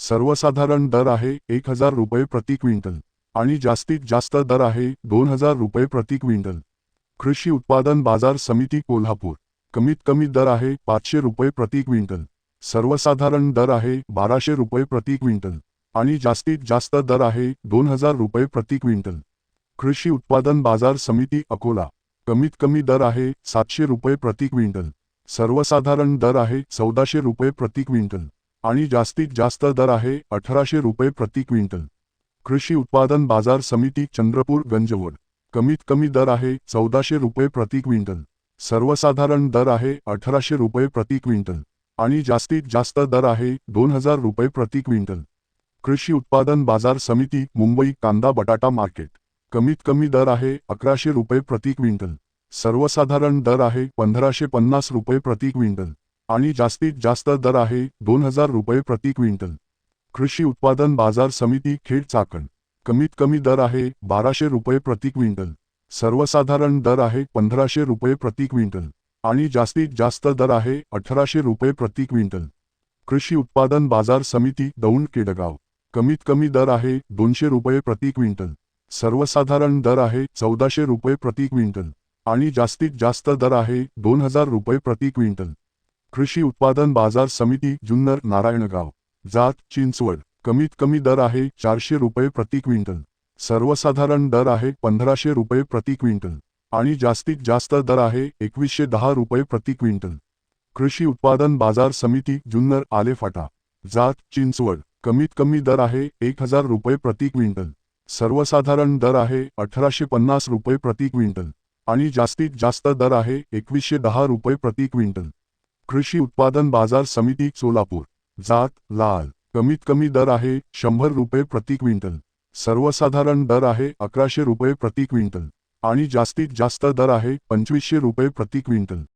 सर्वसाधारण दर आहे एक हजार रुपये प्रति क्विंटल आणि जास्तीत जास्त दर आहे दोन हजार रुपये प्रति क्विंटल. कृषी उत्पादन बाजार समिती कोल्हापूर. कमीत कमी दर आहे पाचशे रुपये प्रति क्विंटल. सर्वसाधारण दर आहे बाराशे रुपये प्रति क्विंटल आणि जास्तीत जास्त दर आहे दोन हजार रुपये प्रति क्विंटल. कृषी उत्पादन बाजार समिती अकोला. कमीत कमी दर आहे सातशे रुपये प्रति क्विंटल. सर्वसाधारण दर आहे चौदाशे रुपये प्रति क्विंटल. आणि जास्तीत जास्त दर आहे अठराशे रुपये प्रति क्विंटल. कृषी उत्पादन बाजार समिती चंद्रपूर गंजवड. कमीत कमी दर आहे चौदाशे रुपये प्रति क्विंटल. सर्वसाधारण दर आहे अठराशे रुपये प्रति क्विंटल. आणि जास्तीत जास्त दर आहे दोन हजार रुपये प्रति क्विंटल. कृषी उत्पादन बाजार समिती मुंबई कांदा बटाटा मार्केट. कमीत कमी दर आहे अकराशे रुपये प्रति क्विंटल. सर्वसाधारण दर आहे पंधराशे पन्नास रुपये प्रति क्विंटल. आणि जास्तीत जास्त दर आहे दोन हजार रुपये प्रति क्विंटल. कृषी उत्पादन बाजार समिती खेड चाकण. कमीत कमी दर आहे बाराशे रुपये प्रति क्विंटल. सर्वसाधारण दर आहे पंधराशे रुपये प्रति क्विंटल. आणि जास्तीत जास्त दर आहे अठराशे रुपये प्रति क्विंटल. कृषी उत्पादन बाजार समिती दौंड केडगाव. कमीत कमी दर आहे दोनशे रुपये प्रति क्विंटल. सर्वसाधारण दर आहे चौदाशे रुपये प्रति क्विंटल. आणि जास्तीत जास्त दर आहे दोन हजार रुपये प्रति क्विंटल. कृषी उत्पादन बाज़ार समिती, जुन्नर, नारायणगाव. जात, चिंचवड. कमीत कमी दर आहे चारशे रुपये प्रति क्विंटल. सर्वसाधारण दर आहे पंधराशे रुपये प्रति क्विंटल. आणि जास्तीत जास्त दर आहे एकवीसशे दहा रुपये प्रति क्विंटल. कृषी उत्पादन बाज़ार समिती, जुन्नर आलेफाटा जात, चिंचवड. कमीत कमी दर आहे एक हज़ार रुपये प्रति क्विंटल. सर्वसाधारण दर आहे अठराशे पन्नास रुपये प्रति क्विंटल. आणि जास्तीत जास्त दर आहे एकवीसशे दहा रुपये प्रति क्विंटल. कृषी उत्पादन बाजार समिती सोलापूर. जात लाल. कमीत कमी दर आहे शंभर रुपये प्रति क्विंटल. सर्वसाधारण दर आहे अकराशे रुपये प्रति क्विंटल. आणि जास्तीत जास्त दर आहे पंचवीसशे रुपये प्रति क्विंटल.